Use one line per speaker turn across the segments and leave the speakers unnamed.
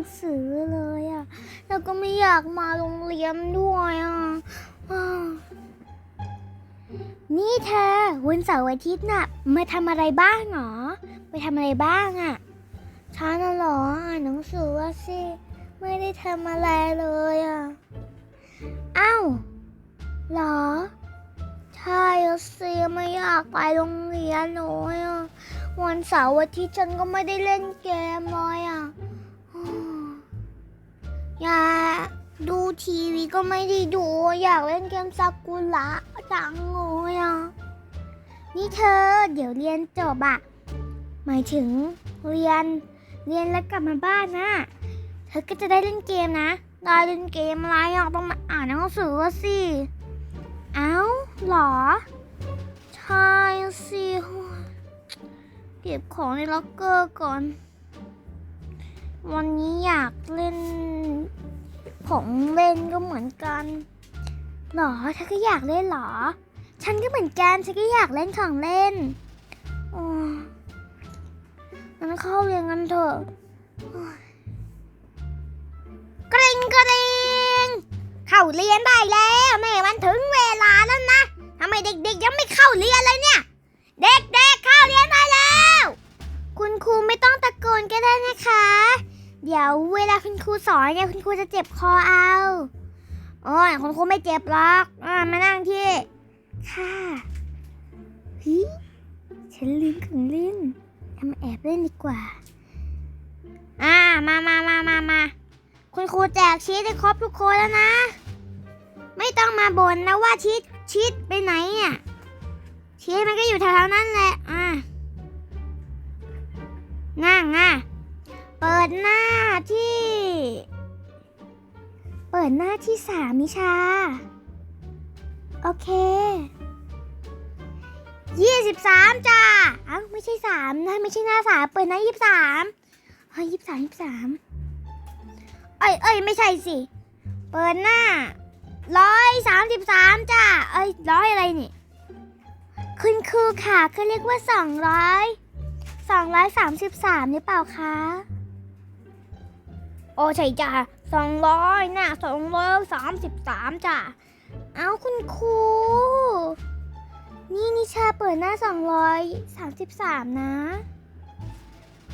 งสือเลยอะแล้วก็ไม่อยากมาโรงเรียนด้วยอะนี่เธอวันเสาร์อาทิตย์น่ะ มาทำอะไรบ้างหรอ ไปทำอะไรบ้างอะฉันน่ะเหรออ่านหนังสือว่าสิ ไม่ได้ทำอะไรเลยอะอ้าวเหรอ ใช่สิไม่อยากไปโรงเรียนเลยอะวันเสาร์อาทิตย์ฉันก็ไม่ได้เล่นเกมเลยอะ อยากดูทีวีก็ไม่ได้ดู อยากเล่นเกมซากุระจังเลยอะนี่เธอ เดี๋ยวเรียนจบอะหมายถึงเรียนเรียนแล้วกลับมาบ้านนะเธอก็จะได้เล่นเกมนะ ได้เล่นเกมอะไรอะต้องมาอ่านหนังสือสิเอ้าหรอใช่สิเก็บของในล็อกเกอร์ก่อน วันนี้อยากเล่นของเล่นก็เหมือนกันหรอเธอก็อยากเล่นหรอ ฉันก็เหมือนกันฉันก็อยากเล่นของเล่นอ๋องั้นเข้าเรียนกันเถอะกริงกริงเข้าเรียนได้แล้วแม่มันถึงเวลาแล้วนะทำไมเด็กๆยังไม่เข้าเรียนเลยเนี่ย เด็กๆเข้าเรียนได้แล้ว คุณครูไม่ต้องตะโกนก็ได้นะคะ เดี๋ยวเวลาคุณครูสอนเนี่ยคุณครูจะเจ็บคอเอาโอ้ยคุณครูไม่เจ็บหรอกอ่ามานั่งที่ ค่ะฮ้ยฉันลืมของเล่นเอามาแอบเล่นดีกว่า อ่า มามามามามาคุณครูแจกชีสให้ครบทุกคนแล้วนะ ไม่ต้องมาบ่นนะว่าชีสชีสไปไหนอะชีสมันก็อยู่แถวๆนั้นแหละ อะนั่งอะ ปิดหน้าที่สามนิชา โอเค ยี่สิบสามจ้าอ้าไม่ใช่สามนะไม่ใช่หน้าสามเปิดหน้ายี่สิบสามเฮ้ยยี่สิบสามยี่สิบสามเอ้ยเอ้ยไม่ใช่สิ เปิดหน้าร้อยสามสิบสามจ้าเอ้ยร้อยอะไรนี่คุณครูค่ะเขาเรียกว่า200 233หรือเปล่าคะ โอ้ใช่จ้าะ200น่ะ233จ้ะ เอาคุณครู นี่นิชาเปิดหน้า233นะ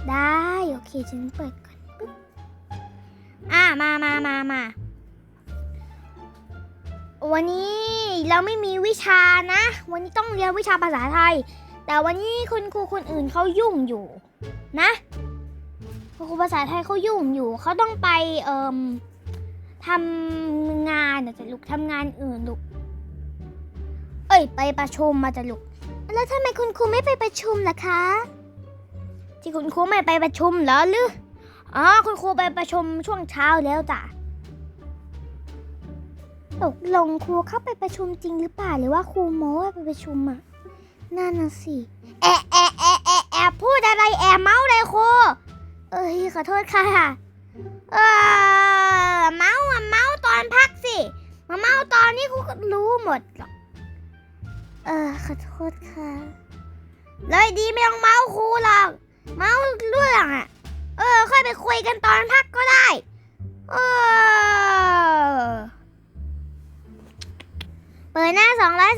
ได้ โอเค ฉันเปิดก่อนปึ๊บอะ มามามามาวันนี้เราไม่มีวิชานะ วันนี้ต้องเรียนวิชาภาษาไทย แต่วันนี้คุณครูคนอื่นเขายุ่งอยู่นะ ครูภาษาไทยเขายุ่งอยู่เขาต้องไปเอ่มทำงานนะจะลูกทำงานอื่นลูกเอ้ยไปประชุมมาจะลูกแล้วทำไมคุณครูไม่ไปประชุมล่ะคะ ที่คุณครูไม่ไปประชุมเหรอหรืออ๋อคุณครูไปประชุมช่วงเช้าแล้วจ้ะตกลงครูเข้าไปประชุมจริงหรือเปล่าหรือว่าครูโม้ว่าไปประชุมอะนั่นน่ะสิแอะแอะแอะแอะแอบพูดอะไรแอบเมาเลยครู เอ้ยขอโทษค่ะ เออเมาอะเมาตอนพักสิ มาเมาตอนนี้ครูก็รู้หมดหรอก เออขอโทษค่ะ เลยดีไม่ต้องเมาครูหรอก เมาเรื่องอะเออ ค่อยไปคุยกันตอนพักก็ได้ เออ เปิดหน้า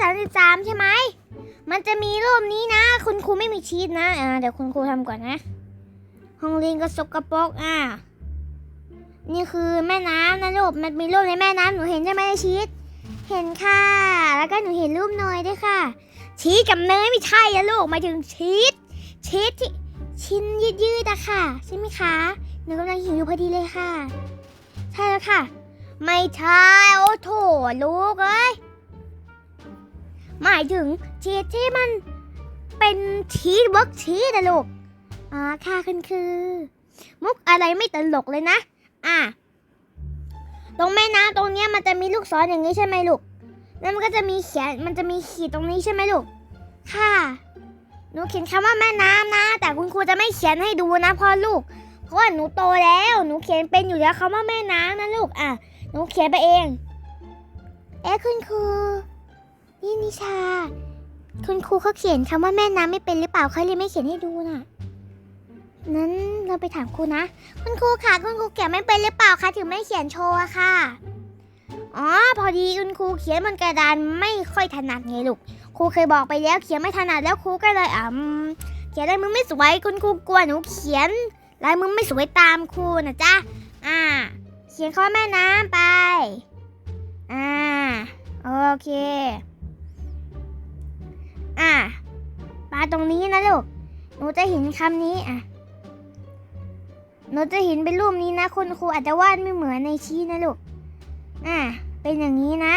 233 ใช่ไหม มันจะมีรูปนี้นะ คุณครูไม่มีชีตนะ อ่า เดี๋ยวคุณครูทำก่อนนะ ห้องเรียนก็สกปรกอะ นี่คือแม่น้ำนะลูก มันมีรูปในแม่น้ำหนูเห็นใช่ไหมชีตเห็นค่ะ แล้วก็หนูเห็นรูปเนยด้วยค่ะ ชีสกับเนยไม่ใช่อะลูกหมายถึงชีสชีสที่ชิ้นยืดๆอะค่ะ ใช่ไหมคะ หนูกำลังหิวอยู่พอดีเลยค่ะ ใช่แล้วค่ะ ไม่ใช่ โอ้โถลูกเอ้ย หมายถึงชีสที่มันเป็นชีสเวิร์กชีสนะลูก อ๋อค่ะคุณคือ มุกอะไรไม่ตลกเลยนะ อะ ตรงแม่น้ำตรงเนี้ยมันจะมีลูกศรอย่างนี้ใช่ไหมลูก แล้วมันก็จะมีเขียน มันจะมีขีดตรงนี้ใช่ไหมลูก ค่ะ หนูเขียนคำว่าแม่น้ำนะ แต่คุณครูจะไม่เขียนให้ดูนะพ่อลูก เพราะว่าหนูโตแล้ว หนูเขียนเป็นอยู่แล้วคำว่าแม่น้ำนะลูก อะ หนูเขียนไปเอง เอ๊ะคุณครู นี่นิชา คุณครูเขาเขียนคำว่าแม่น้ำไม่เป็นหรือเปล่าเขาเลยไม่เขียนให้ดูน่ะ นั้นเราไปถามครูนะ คุณครูคะคุณครูเขียนไม่เป็นหรือเปล่าคะถึงไม่เขียนโชว์อะค่ะ อ๋อ พอดีคุณครูเขียนบนกระดานไม่ค่อยถนัดไงลูก ครูเคยบอกไปแล้วเขียนไม่ถนัดแล้วครูก็เลยอ่าเขียนลายมือไม่สวยคุณครูกลัวหนูเขียนลายมือไม่สวยตามครูนะจ๊ะ อ่า เขียนคำว่าแม่น้ำไป อ่า โอเค อ่าปาตรงนี้นะลูก หนูจะเห็นคำนี้อะ หนูจะเห็นเป็นรูปนี้นะ คุณครูอาจจะวาดไม่เหมือนในชี้นะลูก อะเป็นอย่างนี้นะ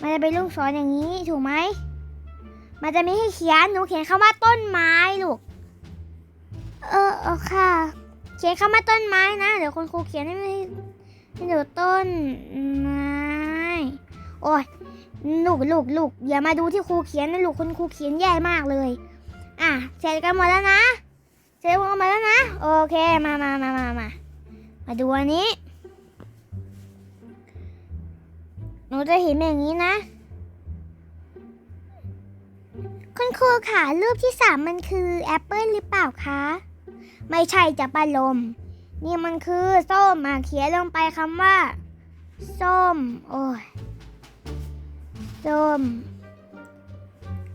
มันจะเป็นลูกศรอย่างนี้ถูกไหม มันจะมีให้เขียน หนูเขียนคำว่าต้นไม้ลูก เออเออค่ะ เขียนคำว่าต้นไม้นะ เดี๋ยวคุณครูเขียนให้ให้ดูต้นไม้ โอ้ยลูกลูกลูกอย่ามาดูที่ครูเขียนนะลูกคุณครูเขียนแย่มากเลย อะเสร็จกันหมดแล้วนะ เสร็จกันหมดแล้วนะ โอเค มามามามามามาดูอันนี้ หนูจะเห็นอย่างนี้นะคุณครูค่ะรูปที่สามมันคือแอปเปิลหรือเปล่าคะ ไม่ใช่จะปลาลม นี่มันคือส้มอะเขียนลงไปคำว่า ส้ม โอ้ยส้ม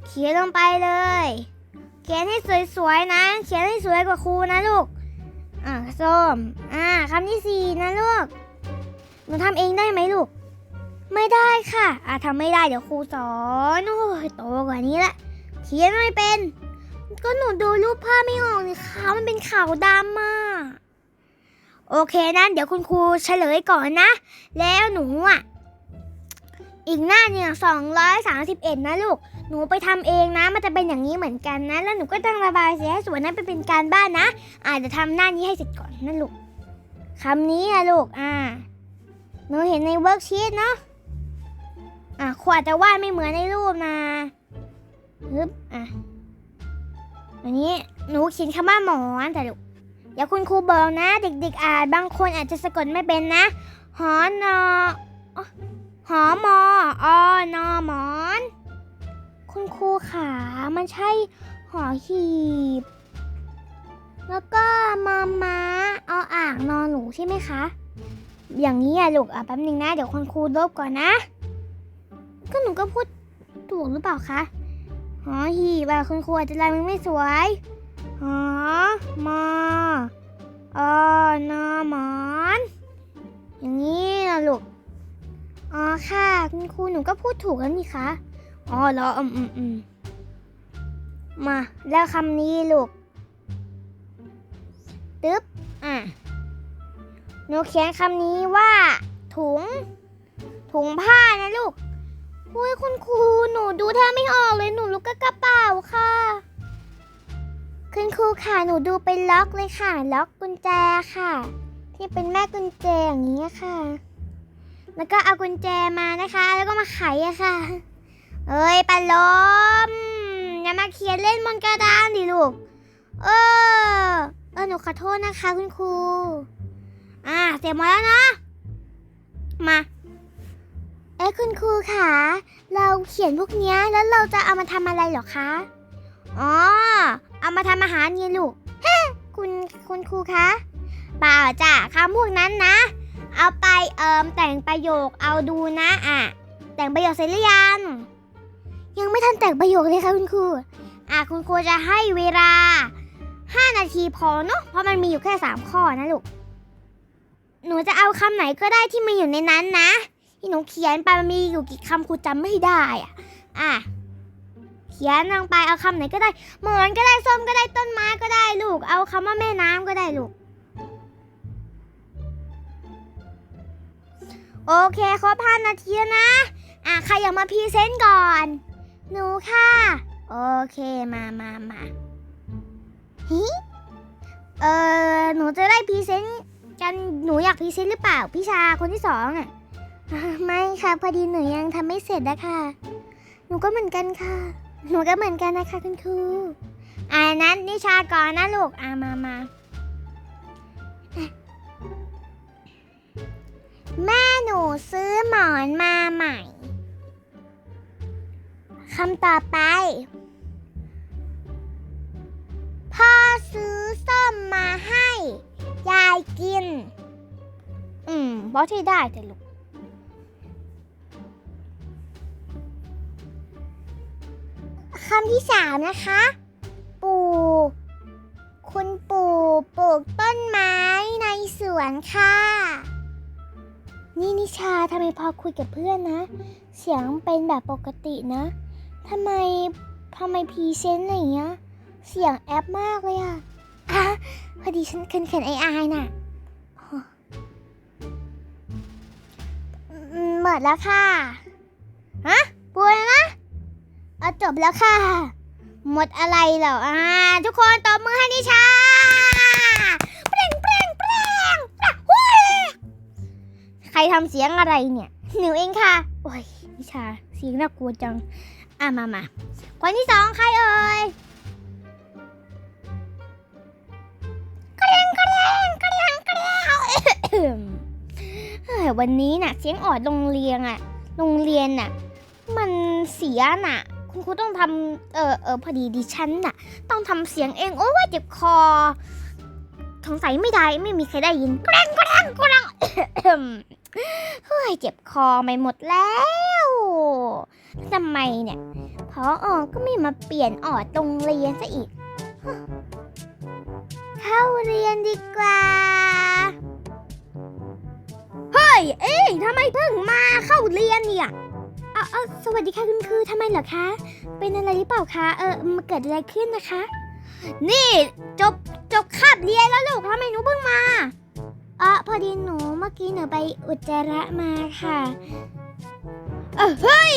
เขียนลงไปเลย เขียนให้สวยๆนะ เขียนให้สวยกว่าครูนะลูก อ่าส้ม อ่าคำที่สี่นะลูก หนูทำเองได้ไหมลูก ไม่ได้ค่ะ อ่าทำไม่ได้เดี๋ยวครูสอนโอ้ยโตกว่านี้ละ เขียนไม่เป็น ก็หนูดูรูปภาพไม่ออกนี่คะมันเป็นขาวดำอะโอเคนั้นเดี๋ยวคุณครูเฉลยก่อนนะ แล้วหนูอะ อีกหน้าเนี่ยสองร้อยสามสิบเอ็ดนะลูก หนูไปทำเองนะ มันจะเป็นอย่างนี้เหมือนกันนะ แล้วหนูก็ต้องระบายสีให้สวยนั้นไปเป็นการบ้านนะ อาจจะทำหน้านี้ให้เสร็จก่อนนะลูกคำนี้อะลูก อ่า หนูเห็นในเวิร์กชีตเนาะ อะขวดจะวาดไม่เหมือนในรูปนะฮึบอะอันนี้หนูเขียนคำว่าหมอนแต่ลูกเดี๋ยวคุณครูบอกนะ เด็กๆอาจบางคนอาจจะสะกดไม่เป็นนะ หอนอ หอมออนอหมอน คุณครูขามันใช่หอหีบ แล้วก็มอม้าเอาอ่างนอนหนูใช่ไหมคะ อย่างนี้อะลูกอะแป๊บนึงนะ เดี๋ยวคุณครูลบก่อนนะ ก็หนูก็พูดถูกหรือเปล่าคะหอหีบอะคุณครูอาจจะลายมือไม่สวยหอมออนอหมอน อย่างนี้นะลูก อ๋อค่ะคุณครูหนูก็พูดถูกแล้วนี่คะอ๋อเหรออืมอืมอืมมาแล้วคำนี้ลูกตึ๊บอะหนูเขียนคำนี้ว่า ถุง ถุงผ้านะลูกอุ้ยคุณครูหนูดูแทบไม่ออกเลยหนูลูกก็กระเป๋าค่ะ คุณครูค่ะหนูดูเป็นล็อกเลยค่ะ ล็อกกุญแจค่ะ ที่เป็นแม่กุญแจอย่างนี้ค่ะ แล้วก็เอากุญแจมานะคะ แล้วก็มาไขอะค่ะ เอ้ยปลาลมอย่ามาเขียนเล่นบนกระดานดิลูก เออ เออหนูขอโทษนะคะคุณครู อ่าเสร็จหมดแล้วนะ มา เอ้ยคุณครูคะเราเขียนพวกเนี้ยแล้วเราจะเอามาทำอะไรหรอคะ อ๋อ เอามาทำอาหารไงลูกเฮ้คุณคุณครูคะเปล่าจ้ะคำพวกนั้นนะ เอาไปเอิมแต่งประโยคเอาดูนะอะ แต่งประโยคเสร็จหรือยัง ยังไม่ทันแต่งประโยคเลยค่ะคุณครูอะคุณครูจะให้เวลา 5 นาทีพอเนาะเพราะมันมีอยู่แค่ 3 ข้อนะลูกหนูจะเอาคำไหนก็ได้ที่มีอยู่ในนั้นนะ ที่หนูเขียนไปมันมีอยู่กี่คำครูจำไม่ได้อะอะเขียนลงไปเอาคำไหนก็ได้หมอนก็ได้ส้มก็ได้ต้นไม้ก็ได้ลูก เอาคำว่าแม่น้ำก็ได้ลูก โอเคครบห้านาทีแล้วนะ อะใครอยากมาพรีเซนต์ก่อน หนูค่ะ โอเคมามามาฮิเออหนูจะได้พรีเซนต์กันหนูอยากพรีเซนต์หรือเปล่าพี่ชาคนที่สองอะอ่าไม่ค่ะพอดีหนูยังทำไม่เสร็จนะคะหนูก็เหมือนกันค่ะ หนูก็เหมือนกันนะคะคุณครูอ่านั้นนิชาก่อนนะลูกอ่ามามา แม่หนูซื้อหมอนมาใหม่คำต่อไป พ่อซื้อส้มมาให้ ยายกิน อืมบอที่ได้แต่ลูก คำที่สามนะคะ ปู่ คุณปู่ปลูกต้นไม้ในสวนค่ะ นี่นิชาทำไมพอคุยกับเพื่อนนะ เสียงเป็นแบบปกตินะทำไมทำไมพรีเซนต์อะไรอย่างเงี้ย เสียงแอปมากเลยอะอะพอดีฉันเขินๆไออายน่ะอืมหมดแล้วค่ะ ฮะปูอะไรนะเอาจบแล้วค่ะ หมดอะไรเหรออ่าทุกคนตบมือให้นิชา ครทำเสียงอะไรเนี่ย หนูเองค่ะ โอ้ยนิชาเสียงน่ากลัวจัง อะมามาคนที่สองใครเอ่ยกระเด้งกระเด้งกระเด้งกระเด้งเฮ้ยวันนี้น่ะ เสียงออดโรงเรียนอะโรงเรียนน่ะ มันเสียน่ะ คุณครูต้องทำเออเออพอดีดิฉันน่ะ ต้องทำเสียงเองโอ้ยเจ็บคอสงสัยไม่ได้ไม่มีใครได้ยินกรังกรังกรัง เฮ้ยเจ็บคอไปหมดแล้วทำไมเนี่ยพอออก็ไม่มาเปลี่ยนออดโรงเรียนซะอีก เข้าเรียนดีกว่า เฮ้ย เอ้ยทำไมเพิ่งมาเข้าเรียนเนี่ยเอาเอาสวัสดีค่ะคุณครูทำไมเหรอคะ เป็นอะไรหรือเปล่าคะ เออมันเกิดอะไรขึ้นนะคะ นี่จบจบคาบเรียนแล้วลูกทำไมหนูเพิ่งมา อ๋อพอดีหนูเมื่อกี้หนูไปอุจจาระมาค่ะเออเฮ้ย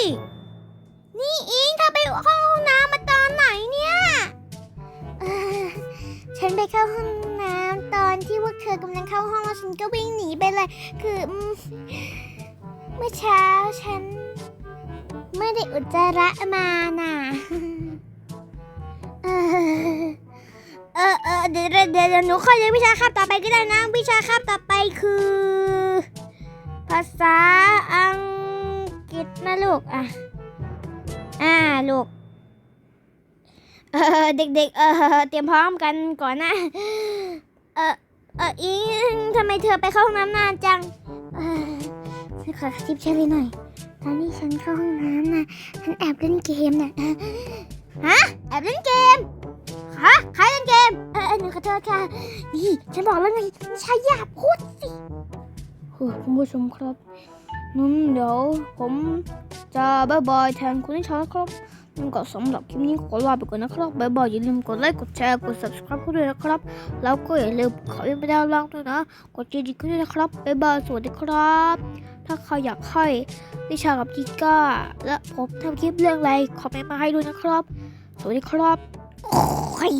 นี่อิงเธอไปเข้าห้องน้ำมาตอนไหนเนี่ยฉันไปเข้าห้องน้ำตอนที่พวกเธอกำลังเข้าห้องแล้วฉันก็วิ่งหนีไปเลย คือเมื่อเช้าฉันไม่ได้อุจจาระมาน่ะ เออเออเดี๋ยวเดี๋ยวหนูค่อยเรียนวิชาคาบต่อไปก็ได้นะ วิชาคาบต่อไปคือ ภาษาอังกฤษนะลูกอะอ่าลูกเออเด็กๆเออเตรียมพร้อมกันก่อนนะเออเอออิงทำไมเธอไปเข้าห้องน้ำนานจังเออฉันขอทิปเชอรี่หน่อย ตอนที่ฉันเข้าห้องน้ำนะฉันแอบเล่นเกมนะฮะแอบเล่นเกม ฮะใครเล่นเกม เออเออหนูขอโทษค่ะ นี่ฉันบอกแล้วไงไม่ใช่อย่าพูดสิโอ้คุณผู้ชมครับนั้นเดี๋ยวผมจะบายบายแทนคุณนิชาครับนั่นก็สำหรับคลิปนี้ขอลาไปก่อนนะครับบายบายอย่าลืมกดไลค์กดแชร์กด subscribe ด้วยนะครับ แล้วก็อย่าลืมขอเป็นไปดาวล่างด้วยนะ กดจีดีขึ้นด้วยนะครับบายบายสวัสดีครับ ถ้าใครอยากให้นิชากับกิก้าและผมทำคลิปเรื่องอะไรคอมเมนต์มาให้ด้วยนะครับ สวัสดีครับ โอ้ย